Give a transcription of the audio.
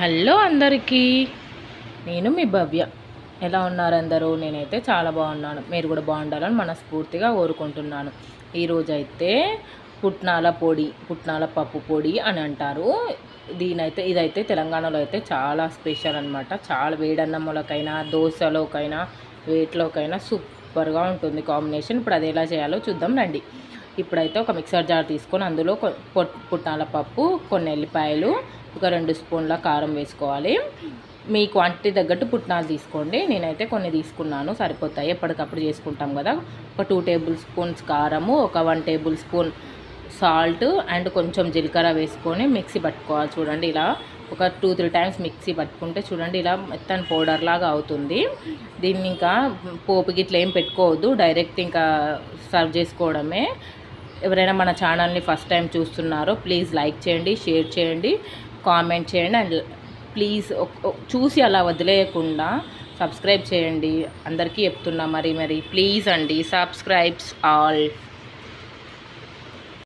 Hello అందరికీ. నేను మీ భవ్య. ఎలా ఉన్నారు అందరూ? నేనైతే చాలా బాగున్నాను. మీరు కూడా బాగుండాలని మనస్ఫూర్తిగా కోరుకుంటున్నాను. ఈరోజు అయితే పుట్నాల పొడి పుట్నాల పప్పు పొడి అని అంటారు. దీనైతే ఇదైతే తెలంగాణలో అయితే చాలా స్పెషల్ అనమాట చాలా వేడన్నములకైనా దోశలోకైనా వేట్లోకైనా సూపర్గా ఉంటుంది కాంబినేషన్. ఇప్పుడు అది ఎలా చేయాలో చూద్దాం రండి. ఇప్పుడైతే ఒక మిక్సర్ జార్ తీసుకొని అందులో పొట్ పుట్నాల పప్పు కొన్ని ఎల్లిపాయలు ఒక రెండు స్పూన్ల కారం వేసుకోవాలి. మీ క్వాంటిటీ తగ్గట్టు పుట్నాలు తీసుకోండి. నేనైతే కొన్ని తీసుకున్నాను. సరిపోతాయి. ఎప్పటికప్పుడు చేసుకుంటాం కదా. ఒక టూ టేబుల్ స్పూన్స్ కారము ఒక one table spoon salt and కొంచెం జీలకర్ర వేసుకొని మిక్సీ పట్టుకోవాలి. చూడండి ఇలా ఒక టూ త్రీ టైమ్స్ మిక్సీ పట్టుకుంటే చూడండి ఇలా మెత్తని పౌడర్ లాగా అవుతుంది. దీన్ని ఇంకా పోపు గిట్ల ఏం పెట్టుకోవద్దు. డైరెక్ట్ ఇంకా సర్వ్ చేసుకోవడమే. ఎవరైనా మన ఛానల్ని ఫస్ట్ టైం చూస్తున్నారో ప్లీజ్ లైక్ చేయండి షేర్ చేయండి. కామెంట్ చేయండి అండ్ ప్లీజ్ చూసి అలా వదిలేయకుండా సబ్స్క్రైబ్ చేయండి. అందరికీ చెప్తున్నా మరి మరి ప్లీజ్ అండి. Subscribes all.